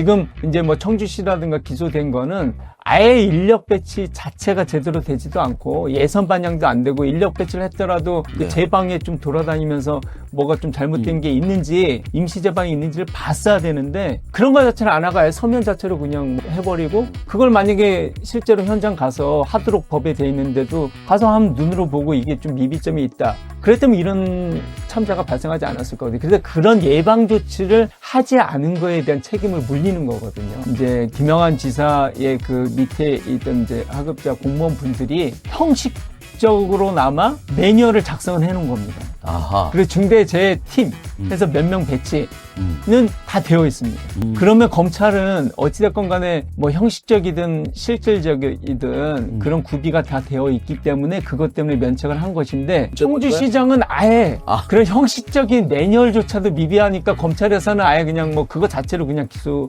지금 이제 뭐 청주시라든가 기소된 거는 아예 인력 배치 자체가 제대로 되지도 않고 예선 반영도 안 되고 인력 배치를 했더라도 그 네. 제방에 좀 돌아다니면서 뭐가 좀 잘못된 음. 게 있는지 임시 제방이 있는지를 봤어야 되는데 그런 거 자체를 안 하고 아예 서면 자체로 그냥 뭐 해버리고 그걸 만약에 실제로 현장 가서 하도록 법에 돼 있는데도 가서 한 눈으로 보고 이게 좀 미비점이 있다. 그랬다면 이런 참사가 발생하지 않았을 거거든요. 그래서 그런 예방 조치를 하지 않은 거에 대한 책임을 물리는 거거든요. 이제 김영환 지사의 그 밑에 있던 이제 하급자 공무원 분들이 형식 적으로나마 매뉴얼을 작성을 해 놓은 겁니다. 아하. 그리고 중대재해팀 해서 몇 명 배치는 음. 다 되어 있습니다. 음. 그러면 검찰은 어찌됐건 간에 뭐 형식적이든 실질적이든 음. 그런 구비가 다 되어 있기 때문에 그것 때문에 면책을 한 것인데 청주시장은 아예 아. 그런 형식적인 매뉴얼조차도 미비하니까 검찰에서는 아예 그냥 뭐 그거 자체로 그냥 기소